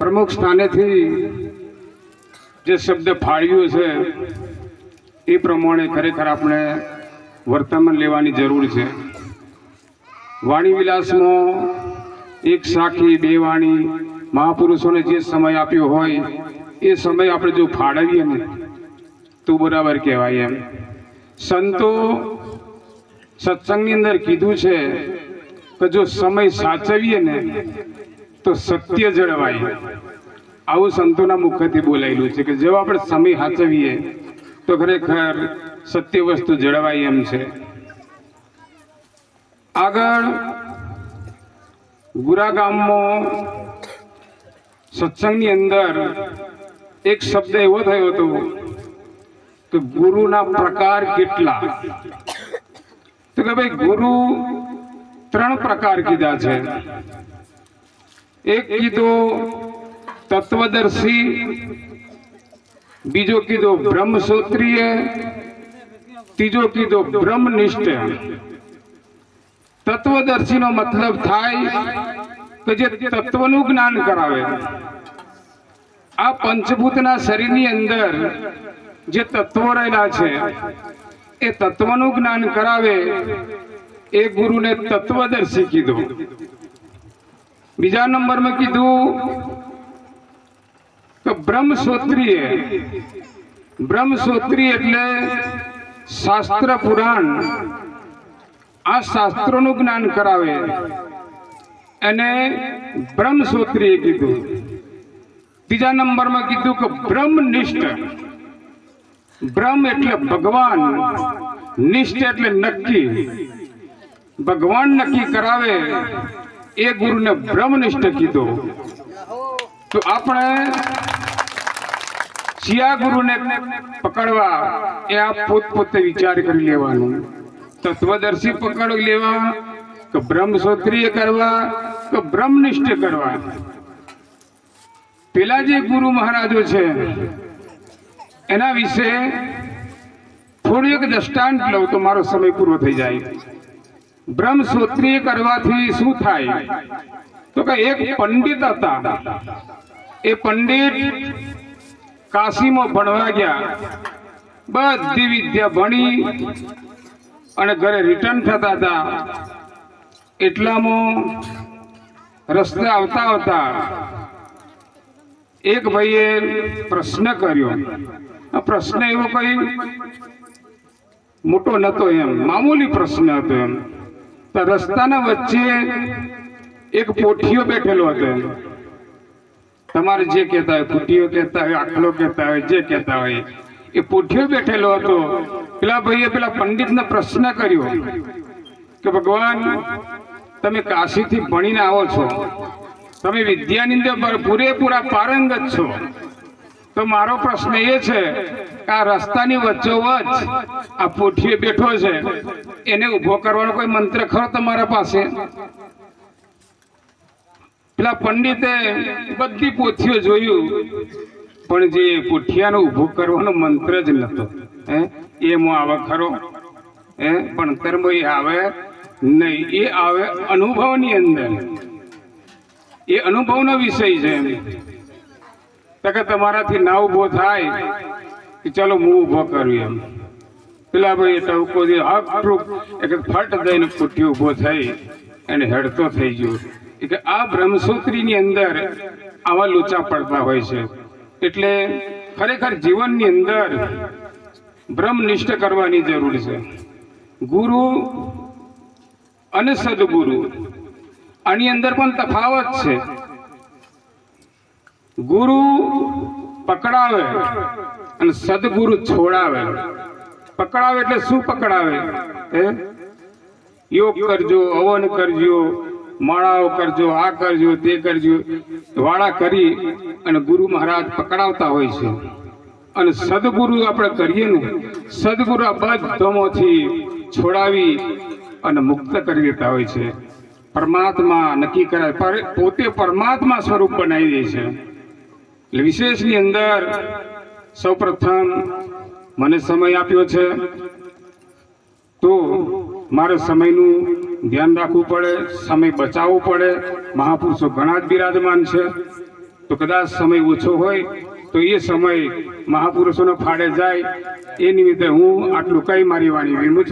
પ્રમુખ સ્થાનેથી જે શબ્દ ફાળ્યો છે, એ પ્રમાણે ખરેખર આપણે વર્તમાન લેવાની જરૂર છે. વાણી વિલાસમાં એક સાખી, બે વાણી મહાપુરુષોને જે સમય આપ્યો હોય, એ સમય આપણે જો ફાળવીએ ને, તો બરાબર કહેવાય એમ. સંતો સત્સંગની અંદર કીધું છે કે જો સમય સાચવીએ ને તો સત્ય જળવાય. આવું સંતોના મુખથી બોલાયેલું છે કે જો આપણે સમય સાચવીએ તો ખરેખર સત્ય વસ્તુ જળવાય એમ છે. આગળ, ગુરા ગામમાં સત્સંગની અંદર એક શબ્દ એવો થયો હતો કે ગુરુના પ્રકાર કેટલા? તો કે ભાઈ ગુરુ ત્રણ પ્રકાર કીધા છે. એક કીધો તત્વદર્શી, બીજો કીધો બ્રહ્મસૂત્રીય, ત્રીજો કીધો બ્રહ્મનિષ્ઠ. તત્વદર્શીનો મતલબ થાય કે જે તત્વનું જ્ઞાન કરાવે. આ પંચભૂતના શરીરની અંદર જે તત્વો રહેલા છે, એ તત્વનું જ્ઞાન કરાવે એ ગુરુને તત્વદર્શી કીધો. બીજા નંબરમાં કીધું કે બ્રહ્મસૂત્રીય. બ્રહ્મસૂત્રી એટલે શાસ્ત્ર પુરાણ. આ શાસ્ત્રોનું જ્ઞાન કરાવે. એને બ્રહ્મસોત્રીએ કીધું. ત્રીજા નંબરમાં કીધું કે બ્રહ્મનિષ્ઠ. બ્રહ્મ એટલે ભગવાન. નિષ્ઠ એટલે નક્કી. ભગવાન નક્કી કરાવે. એ ગુરુને બ્રહ્મનિષ્ઠ કીધો. તો આપણે શિયા ગુરુને પકડવા એ આ પોતપોતે વિચાર કરી લેવાનું. તત્વદર્શી પકડી લેવા કે બ્રહ્મસૂત્રીય કરવા કે બ્રહ્મનિષ્ઠ કરવા. પેલા જે ગુરુ મહારાજો છે, એના વિશે થોડું એક દ્રષ્ટાંત લઉં તો મારો સમય પૂરો થઈ જાય. બ્રહ્મસૂત્રીય કરવાથી શું થાય? તો કે એક પંડિત હતા. એ પંડિત કાશીમાં ભણવા ગયા. બધી વિદ્યા ભણી અને ઘરે રિટર્ન થતા હતા. એટલામાં રસ્તે આવતા આવતા એક ભાઈએ પ્રશ્ન કર્યો. પ્રશ્ન એવો કઈ મોટો નતો એમ. મામૂલી પ્રશ્ન હતો એમ. રસ્તાના વચ્ચે એક પોઠિયો બેઠેલો હતો. તમારે જે કહેતા હોય, પોઠિયો કહેતા હોય, આખલો કહેતા હોય, જે કહેતા હોય, એ પોઠિયો બેઠેલો હતો. પેલા ભાઈએ પેલા પંડિતને પ્રશ્ન કર્યો કે, ભગવાન, તમે કાશીથી ભણીને આવો છો. તમે વિદ્યાની અંદર પૂરેપૂરા પારંગત છો. તો મારો પ્રશ્ન એ છે આ રસ્તાની વચ્ચોવચ આ પોઠીએ બેઠો છે. એને ઊભો કરવાનો કોઈ મંત્ર ખરો તમારા પાસે? પેલા પંડિતે બધી પોથીઓ જોયું, પણ જે પોઠિયાનો ઊભો કરવાનો મંત્ર જ નતો. હે? એમાં આવે ખરો. હે? ભણતરમાં એ આવે નહીં. એ આવે અનુભવની અંદર. એ અનુભવનો વિષય છે કે તમારાથી ના ઊભો થાય. કે ચાલો હું ઊભો કરું એમ. પેલા ભાઈ ટવકો દે હક એક ફટ દઈને કુઠી ઊભો થઈ એને હેડતો થઈ ગયો. એટલે આ બ્રહ્મસૂત્રીની અંદર આવા લોચા પડતા હોય છે. એટલે ખરેખર જીવનની અંદર બ્રહ્મનિષ્ઠ કરવાની જરૂર છે. ગુરુ અને સદગુરુ આની અંદર પણ તફાવત છે. ગુરુ પકડાવે અને સદગુરુ છોડાવે. પકડાવે એટલે શું પકડાવે? હે? યોગ કરજો, હવન કરજો, માળાઓ કરજો, આ કરજો, તે કરજો. વાળા કરી અને ગુરુ મહારાજ પકડાવતા હોય છે. અને સદગુરુ આપણે કરીએ ને, સદગુરુ આ બધામાંથી છોડાવી અને મુક્ત કરી દેતા હોય છે. પરમાત્મા નક્કી કરાય. પોતે પરમાત્મા સ્વરૂપ બનાવી દે છે. એટલે વિશેષની અંદર સૌપ્રથમ મને સમય આપ્યો છે. તો મારે સમયનું ધ્યાન રાખવું પડે, સમય બચાવવો પડે. મહાપુરુષો ઘણા જ બિરાજમાન છે. તો કદાચ સમય ઓછો હોય, તો એ સમય મહાપુરુષોનો ફાળે જાય. એ નિમિત્તે હું આટલું કઈ મારી વાણી વિરમું છું.